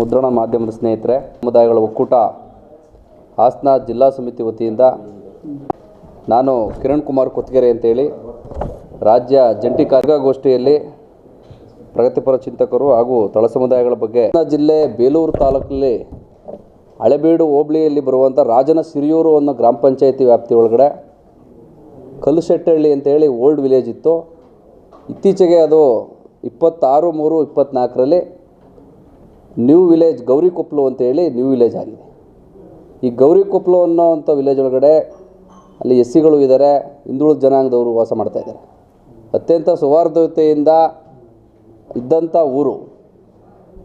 ಮುದ್ರಣ ಮಾಧ್ಯಮದ ಸ್ನೇಹಿತರೆ, ಸಮುದಾಯಗಳ ಒಕ್ಕೂಟ, ಹಾಸನ ಜಿಲ್ಲಾ ಸಮಿತಿ ವತಿಯಿಂದ ನಾನು ಕಿರಣ್ ಕುಮಾರ್ ಕೊತ್ಗೆರೆ ಅಂತೇಳಿ ರಾಜ್ಯ ಜಂಟಿ ಕಾರ್ಯಗೋಷ್ಠಿಯಲ್ಲಿ ಪ್ರಗತಿಪರ ಚಿಂತಕರು ಹಾಗೂ ತಳ ಸಮುದಾಯಗಳ ಬಗ್ಗೆ ಹಾಸನ ಜಿಲ್ಲೆ ಬೇಲೂರು ತಾಲೂಕಲ್ಲಿ ಹಳೆಬೀಡು ಹೋಬಳಿಯಲ್ಲಿ ಬರುವಂಥ ರಾಜನ ಸಿರಿಯೂರು ಅನ್ನೋ ಗ್ರಾಮ ಪಂಚಾಯಿತಿ ವ್ಯಾಪ್ತಿ ಒಳಗಡೆ ಕಲ್ಲುಶೆಟ್ಟಹಳ್ಳಿ ಅಂತೇಳಿ ಓಲ್ಡ್ ವಿಲೇಜ್ ಇತ್ತು. ಇತ್ತೀಚೆಗೆ ಅದು ಇಪ್ಪತ್ತಾರು ಮೂರು ಇಪ್ಪತ್ತ್ನಾಲ್ಕರಲ್ಲಿ ನ್ಯೂ ವಿಲೇಜ್ ಗೌರಿಕೊಪ್ಲು ಅಂತೇಳಿ ನ್ಯೂ ವಿಲೇಜ್ ಆಗಿದೆ. ಈ ಗೌರಿಕೊಪ್ಲು ಅನ್ನೋವಂಥ ವಿಲೇಜ್ ಒಳಗಡೆ ಅಲ್ಲಿ ಎಸ್ ಸಿಗಳು ಇದ್ದಾರೆ ಹಿಂದುಳಿದ ಜನಾಂಗದವರು ವಾಸ ಮಾಡ್ತಾ ಇದ್ದಾರೆ. ಅತ್ಯಂತ ಸೌಹಾರ್ದತೆಯಿಂದ ಇದ್ದಂಥ ಊರು.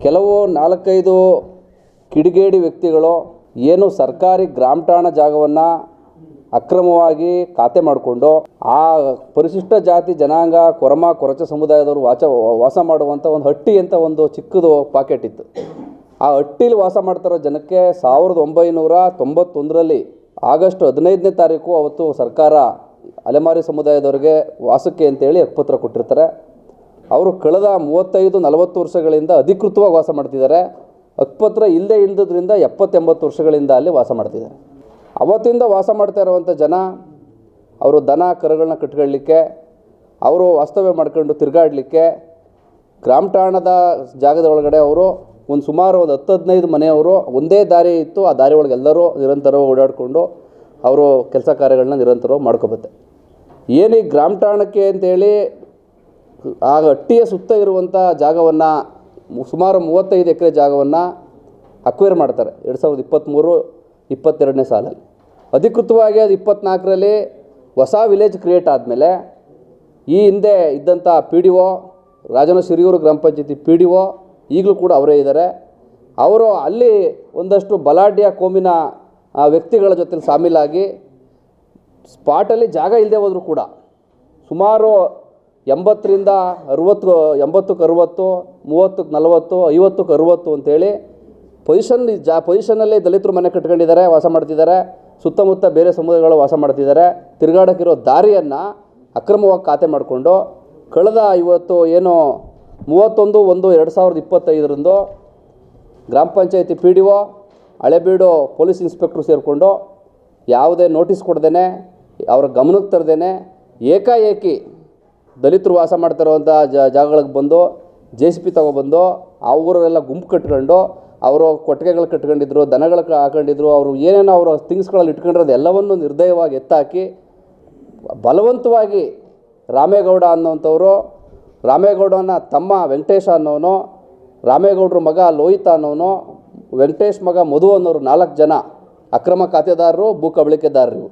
ಕೆಲವು ನಾಲ್ಕೈದು ಕಿಡಿಗೇಡಿ ವ್ಯಕ್ತಿಗಳು ಏನು ಸರ್ಕಾರಿ ಗ್ರಾಮ ಠಾಣ ಜಾಗವನ್ನು ಅಕ್ರಮವಾಗಿ ಖಾತೆ ಮಾಡಿಕೊಂಡು ಆ ಪರಿಶಿಷ್ಟ ಜಾತಿ ಜನಾಂಗ ಕೊರಮ ಕೊರಚ ಸಮುದಾಯದವರು ವಾಚ ವಾಸ ಮಾಡುವಂಥ ಒಂದು ಹಟ್ಟಿ ಅಂತ ಒಂದು ಚಿಕ್ಕದು ಪಾಕೆಟ್ ಇತ್ತು. ಆ ಹಟ್ಟಿಲಿ ವಾಸ ಮಾಡ್ತಿರೋ ಜನಕ್ಕೆ ಸಾವಿರದ ಒಂಬೈನೂರ ತೊಂಬತ್ತೊಂದರಲ್ಲಿ ಆಗಸ್ಟ್ ಹದಿನೈದನೇ ತಾರೀಕು ಅವತ್ತು ಸರ್ಕಾರ ಅಲೆಮಾರಿ ಸಮುದಾಯದವರಿಗೆ ವಾಸಕ್ಕೆ ಅಂತೇಳಿ ಹಕ್ಕುಪತ್ರ ಕೊಟ್ಟಿರ್ತಾರೆ. ಅವರು ಕಳೆದ ಮೂವತ್ತೈದು ನಲವತ್ತು ವರ್ಷಗಳಿಂದ ಅಧಿಕೃತವಾಗಿ ವಾಸ ಮಾಡ್ತಿದ್ದಾರೆ. ಹಕ್ಕುಪತ್ರ ಇಲ್ಲದೆ ಇಲ್ಲದ್ರಿಂದ ಎಪ್ಪತ್ತೆಂಬತ್ತು ವರ್ಷಗಳಿಂದ ಅಲ್ಲಿ ವಾಸ ಮಾಡ್ತಿದ್ದಾರೆ. ಅವತ್ತಿಂದ ವಾಸ ಮಾಡ್ತಾ ಇರುವಂಥ ಜನ, ಅವರು ದನ, ಕರುಗಳನ್ನ ಕಟ್ಕೊಳ್ಳಿಕ್ಕೆ ಅವರು ವಾಸ್ತವ್ಯ ಮಾಡ್ಕೊಂಡು ತಿರುಗಾಡಲಿಕ್ಕೆ ಗ್ರಾಮ ಠಾಣದ ಜಾಗದ ಒಳಗಡೆ ಅವರು ಒಂದು ಸುಮಾರು ಒಂದು ಹತ್ತು ಹದಿನೈದು ಮನೆಯವರು ಒಂದೇ ದಾರಿ ಇತ್ತು. ಆ ದಾರಿ ಒಳಗೆ ಎಲ್ಲರೂ ನಿರಂತರವಾಗಿ ಓಡಾಡಿಕೊಂಡು ಅವರು ಕೆಲಸ ಕಾರ್ಯಗಳನ್ನ ನಿರಂತರ ಮಾಡ್ಕೊಬತ್ತೆ. ಏನು ಈ ಗ್ರಾಮ ಠಾಣಕ್ಕೆ ಅಂತೇಳಿ ಆ ಹಟ್ಟಿಯ ಸುತ್ತ ಇರುವಂಥ ಜಾಗವನ್ನು ಸುಮಾರು ಮೂವತ್ತೈದು ಎಕರೆ ಜಾಗವನ್ನು ಅಕ್ವೇರ್ ಮಾಡ್ತಾರೆ. ಎರಡು ಸಾವಿರದ ಇಪ್ಪತ್ತ್ಮೂರು ಇಪ್ಪತ್ತೆರಡನೇ ಸಾಲಲ್ಲಿ. ಅಧಿಕೃತವಾಗಿ ಅದು ಇಪ್ಪತ್ತ್ನಾಲ್ಕರಲ್ಲಿ ಹೊಸ ವಿಲೇಜ್ ಕ್ರಿಯೇಟ್ ಆದಮೇಲೆ ಈ ಹಿಂದೆ ಇದ್ದಂಥ ಪಿ ಡಿ ಒ ರಾಜನ ಸಿರಿಯೂರು ಗ್ರಾಮ ಪಂಚಾಯತಿ ಪಿ ಡಿ ಒ ಈಗಲೂ ಕೂಡ ಅವರೇ ಇದ್ದಾರೆ. ಅವರು ಅಲ್ಲಿ ಒಂದಷ್ಟು ಬಲಾಢ್ಯ ಕೋಮಿನ ವ್ಯಕ್ತಿಗಳ ಜೊತೆ ಸಾಮೀಲಾಗಿ ಸ್ಪಾಟಲ್ಲಿ ಜಾಗ ಇಲ್ಲದೆ ಹೋದರೂ ಕೂಡ ಸುಮಾರು ಎಂಬತ್ತರಿಂದ ಅರುವತ್ತು ಎಂಬತ್ತಕ್ಕೆ ಅರುವತ್ತು ಮೂವತ್ತಕ್ಕೆ ನಲವತ್ತು ಐವತ್ತಕ್ಕೆ ಅರುವತ್ತು ಅಂತೇಳಿ ಪೊಸಿಷನ್ ಜಾ ಪೊಸಿಷನಲ್ಲಿ ದಲಿತರು ಮನೆ ಕಟ್ಕೊಂಡಿದ್ದಾರೆ, ವಾಸ ಮಾಡ್ತಿದ್ದಾರೆ. ಸುತ್ತಮುತ್ತ ಬೇರೆ ಸಮುದಾಯಗಳು ವಾಸ ಮಾಡ್ತಿದ್ದಾರೆ. ತಿರುಗಾಡೋಕ್ಕಿರೋ ದಾರಿಯನ್ನು ಅಕ್ರಮವಾಗಿ ಖಾತೆ ಮಾಡಿಕೊಂಡು ಕಳೆದ ಇವತ್ತು ಏನು, ಮೂವತ್ತೊಂದು, ಒಂದು, ಎರಡು ಸಾವಿರದ ಇಪ್ಪತ್ತೈದರಂದು ಗ್ರಾಮ ಪಂಚಾಯತಿ P D O Halebidu police inspector ಸೇರಿಕೊಂಡು ಯಾವುದೇ ನೋಟಿಸ್ ಕೊಡ್ದೇ ಅವರ ಗಮನಕ್ಕೆ ತರದೇ ಏಕಾಏಕಿ ದಲಿತರು ವಾಸ ಮಾಡ್ತಿರೋವಂಥ ಜಾಗಗಳಿಗೆ ಬಂದು ಜೆ ಸಿ ಪಿ ತಗೊಬಂದು ಆ ಊರಲ್ಲೆಲ್ಲ ಗುಂಪು ಕಟ್ಕೊಂಡು ಅವರು ಕೊಟ್ಟಿಗೆಗಳು ಕಟ್ಕೊಂಡಿದ್ರು, ದನಗಳು ಹಾಕೊಂಡಿದ್ರು, ಅವರು ಏನೇನೋ ಅವರು ಥಿಂಗ್ಸ್ಗಳಲ್ಲಿ ಇಟ್ಕೊಂಡಿರೋದು ಎಲ್ಲವನ್ನು ನಿರ್ದಯವಾಗಿ ಎತ್ತಾಕಿ, ಬಲವಂತವಾಗಿ ರಾಮೇಗೌಡ ಅನ್ನೋಂಥವರು ರಾಮೇಗೌಡನ ತಮ್ಮ ವೆಂಕಟೇಶ ಅನ್ನೋನು, ರಾಮೇಗೌಡ್ರ ಮಗ ಲೋಹಿತ ಅನ್ನೋನು, ವೆಂಕಟೇಶ್ ಮಗ ಮಧು ಅನ್ನೋರು ನಾಲ್ಕು ಜನ ಅಕ್ರಮ ಖಾತೆದಾರರು, ಭೂ ಕಬಳಿಕೆದಾರರು